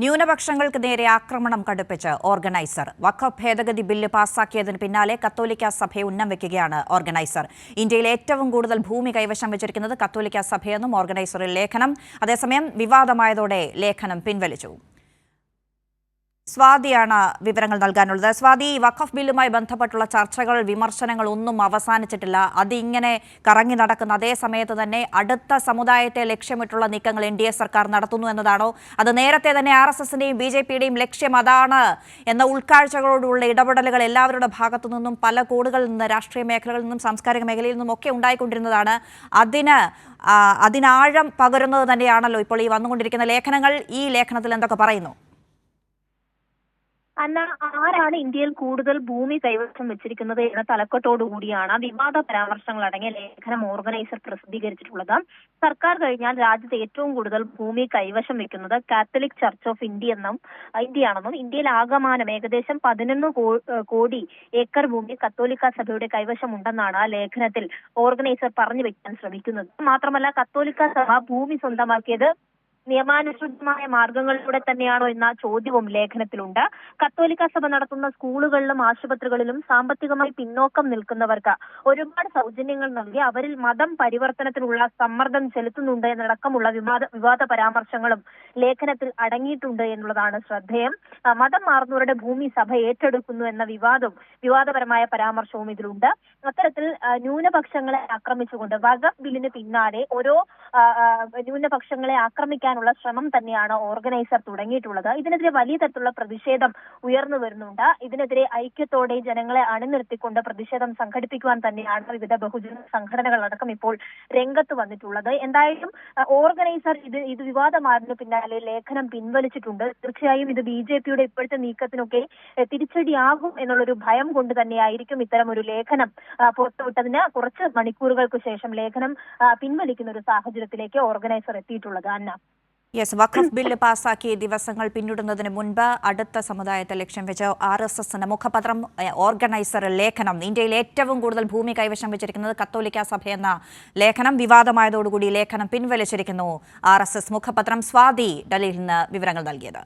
ന്യൂനപക്ഷങ്ങൾക്ക് നേരെ ആക്രമണം കടുപ്പിച്ച് ഓർഗനൈസർ. വഖഫ് ഭേദഗതി ബില്ല് പാസാക്കിയതിന് പിന്നാലെ കത്തോലിക്ക സഭയെ ഉന്നം വെക്കുകയാണ് ഓർഗനൈസർ. ഇന്ത്യയിൽ ഏറ്റവും കൂടുതൽ ഭൂമി കൈവശം വെച്ചിരിക്കുന്നത് കത്തോലിക്ക സഭയെന്നും ഓർഗനൈസറിൽ ലേഖനം. അതേസമയം വിവാദമായതോടെ ലേഖനം പിൻവലിച്ചു. സ്വാതിയാണ് വിവരങ്ങൾ നൽകാനുള്ളത്. സ്വാതി വഖഫ് ബില്ലുമായി ബന്ധപ്പെട്ടുള്ള ചർച്ചകൾ വിമർശനങ്ങൾ ഒന്നും അവസാനിച്ചിട്ടില്ല. അതിങ്ങനെ കറങ്ങി നടക്കുന്ന അതേ സമയത്ത് തന്നെ അടുത്ത സമുദായത്തെ ലക്ഷ്യമിട്ടുള്ള നീക്കങ്ങൾ എൻ ഡി എ സർക്കാർ നടത്തുന്നു എന്നതാണോ? അത് നേരത്തെ തന്നെ ആർ എസ് എസിന്റെയും ബി ജെ പിയുടെയും ലക്ഷ്യം അതാണ് എന്ന ഉൾക്കാഴ്ചകളോടുള്ള ഇടപെടലുകൾ എല്ലാവരുടെ ഭാഗത്തു നിന്നും പല കോടുകളിൽ നിന്ന് രാഷ്ട്രീയ മേഖലകളിൽ നിന്നും സാംസ്കാരിക മേഖലയിൽ നിന്നും ഒക്കെ ഉണ്ടായിക്കൊണ്ടിരുന്നതാണ്. അതിന് അതിനാഴം പകരുന്നത് തന്നെയാണല്ലോ ഇപ്പോൾ ഈ വന്നുകൊണ്ടിരിക്കുന്ന ലേഖനങ്ങൾ. ഈ ലേഖനത്തിൽ എന്തൊക്കെ പറയുന്നു? അന്ന ആരാണ് ഇന്ത്യയിൽ കൂടുതൽ ഭൂമി കൈവശം വെച്ചിരിക്കുന്നത് എന്ന തലക്കെട്ടോടു കൂടിയാണ് വിവാദ പരാമർശങ്ങൾ അടങ്ങിയ ലേഖനം ഓർഗനൈസർ പ്രസിദ്ധീകരിച്ചിട്ടുള്ളത്. സർക്കാർ കഴിഞ്ഞാൽ രാജ്യത്ത് ഏറ്റവും കൂടുതൽ ഭൂമി കൈവശം വെക്കുന്നത് കാത്തലിക് ചർച്ച് ഓഫ് ഇന്ത്യ എന്നും ഇന്ത്യയാണെന്നും. ഇന്ത്യയിൽ ആകമാനം ഏകദേശം പതിനൊന്ന് കോടി ഏക്കർ ഭൂമി കത്തോലിക്ക സഭയുടെ കൈവശമുണ്ടെന്നാണ് ആ ലേഖനത്തിൽ ഓർഗനൈസർ പറഞ്ഞു വെക്കാൻ ശ്രമിക്കുന്നത്. മാത്രമല്ല കത്തോലിക്ക സഭ ഭൂമി സ്വന്തമാക്കിയത് നിയമാനുസൃതമായ മാർഗങ്ങളിലൂടെ തന്നെയാണോ എന്ന ചോദ്യവും ലേഖനത്തിലുണ്ട്. കത്തോലിക്ക സഭ നടത്തുന്ന സ്കൂളുകളിലും ആശുപത്രികളിലും സാമ്പത്തികമായി പിന്നോക്കം നിൽക്കുന്നവർക്ക് ഒരുപാട് സൗജന്യങ്ങൾ നൽകി അവരിൽ മതം പരിവർത്തനത്തിനുള്ള സമ്മർദ്ദം ചെലുത്തുന്നുണ്ട് എന്നടക്കമുള്ള വിവാദ വിവാദ പരാമർശങ്ങളും ലേഖനത്തിൽ അടങ്ങിയിട്ടുണ്ട് എന്നുള്ളതാണ് ശ്രദ്ധേയം. മതം മാറുന്നവരുടെ ഭൂമി സഭ ഏറ്റെടുക്കുന്നു എന്ന വിവാദവും വിവാദപരമായ പരാമർശവും ഇതിലുണ്ട്. അത്തരത്തിൽ ന്യൂനപക്ഷങ്ങളെ ആക്രമിച്ചുകൊണ്ട് വഖഫ് ബില്ലിന് പിന്നാലെ ഓരോ ന്യൂനപക്ഷങ്ങളെ ആക്രമിക്കാനുള്ള ശ്രമം തന്നെയാണ് ഓർഗനൈസർ തുടങ്ങിയിട്ടുള്ളത്. ഇതിനെതിരെ വലിയ തരത്തിലുള്ള പ്രതിഷേധം ഉയർന്നു വരുന്നുണ്ട്. ഇതിനെതിരെ ഐക്യത്തോടെ ജനങ്ങളെ അണിനിർത്തിക്കൊണ്ട് പ്രതിഷേധം സംഘടിപ്പിക്കുവാൻ തന്നെയാണ് വിവിധ ബഹുജന സംഘടനകൾ അടക്കം ഇപ്പോൾ രംഗത്ത് വന്നിട്ടുള്ളത്. എന്തായാലും ഓർഗനൈസർ ഇത് ഇത് വിവാദമായതിനു പിന്നാലെ ലേഖനം പിൻവലിച്ചിട്ടുണ്ട്. തീർച്ചയായും ഇത് ബി ജെ പിയുടെ ഇപ്പോഴത്തെ നീക്കത്തിനൊക്കെ തിരിച്ചടിയാകും എന്നുള്ളൊരു ഭയം കൊണ്ട് തന്നെയായിരിക്കും ഇത്തരം ഒരു ലേഖനം പുറത്തുവിട്ടതിന് കുറച്ച് മണിക്കൂറുകൾക്ക് ശേഷം ലേഖനം പിൻവലിക്കുന്ന ഒരു സാഹചര്യത്തിലേക്ക് ഓർഗനൈസർ എത്തിയിട്ടുള്ളത് അന്ന. യെസ് വഖഫ് ബില്ല് പാസാക്കി ദിവസങ്ങൾ പിന്നിടുന്നതിന് മുൻപ് അടുത്ത സമുദായത്തെ ലക്ഷ്യം വെച്ച് ആർ എസ് എസിന്റെ മുഖപത്രം ഓർഗനൈസർ ലേഖനം ഇന്ത്യയിൽ ഏറ്റവും കൂടുതൽ ഭൂമി കൈവശം വെച്ചിരിക്കുന്നത് കത്തോലിക്ക സഭ എന്ന ലേഖനം വിവാദമായതോടുകൂടി ലേഖനം പിൻവലിച്ചിരിക്കുന്നു. ആർ എസ് എസ് മുഖപത്രം സ്വാതി ഡൽഹിയിൽ നിന്ന് വിവരങ്ങൾ നൽകിയത്.